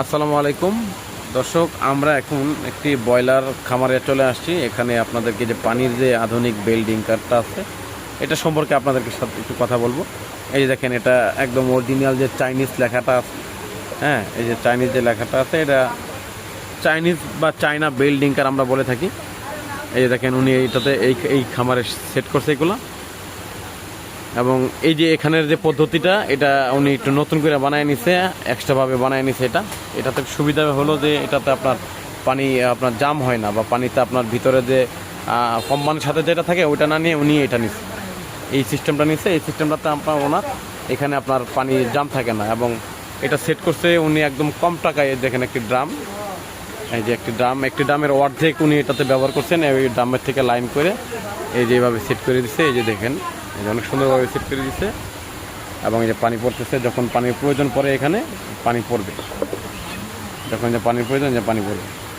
আসসালামু আলাইকুম। দর্শক, আমরা এখন একটি ব্রয়লার খামারে চলে আসছি। এখানে আপনাদেরকে যে পানির যে আধুনিক বিল্ডিং কারটা আছে, এটা সম্পর্কে আপনাদেরকে সাথে একটু কথা বলব। এই যে দেখেন, এটা একদম অরিজিনাল যে চাইনিজ লেখাটা আছে হ্যাঁ এই যে চাইনিজ যে লেখাটা আছে, এটা চাইনিজ বা চায়না বিল্ডিং কার আমরা বলে থাকি। এই যে দেখেন, উনি এইটাতে এই এই খামারে সেট করছে এগুলো। এবং এই যে এখানের যে পদ্ধতিটা এটা উনি একটু নতুন করে বানায় নিছে এক্সট্রাভাবে বানায় নিছে এটা। এটাতে সুবিধা হলো যে এটাতে আপনার পানি আপনার জাম হয় না বা পানিতে আপনার ভিতরে যে আহ, কম পানির সাথে যেটা থাকে ওইটা না নিয়ে উনি এটা নিচ্ছে এই সিস্টেমটা নিচ্ছে এই সিস্টেমটাতে আপনার ওনার এখানে আপনার পানি জাম থাকে না এবং এটা সেট করছে উনি একদম কম টাকায় দেখেন একটি ড্রাম এই যে একটি ড্রাম একটি ড্রামের অর্ধেক উনি এটাতে ব্যবহার করছেন এই ড্রামের থেকে লাইন করে এই যে এইভাবে সেট করে দিচ্ছে এই যে দেখেন। অনেক সুন্দরভাবে সেট করে দিচ্ছে এবং এই যে পানি পড়তেছে, যখন পানির প্রয়োজন পড়ে এখানে, পানি পড়বে। যখন যে পানির প্রয়োজন, যে পানি পড়বে।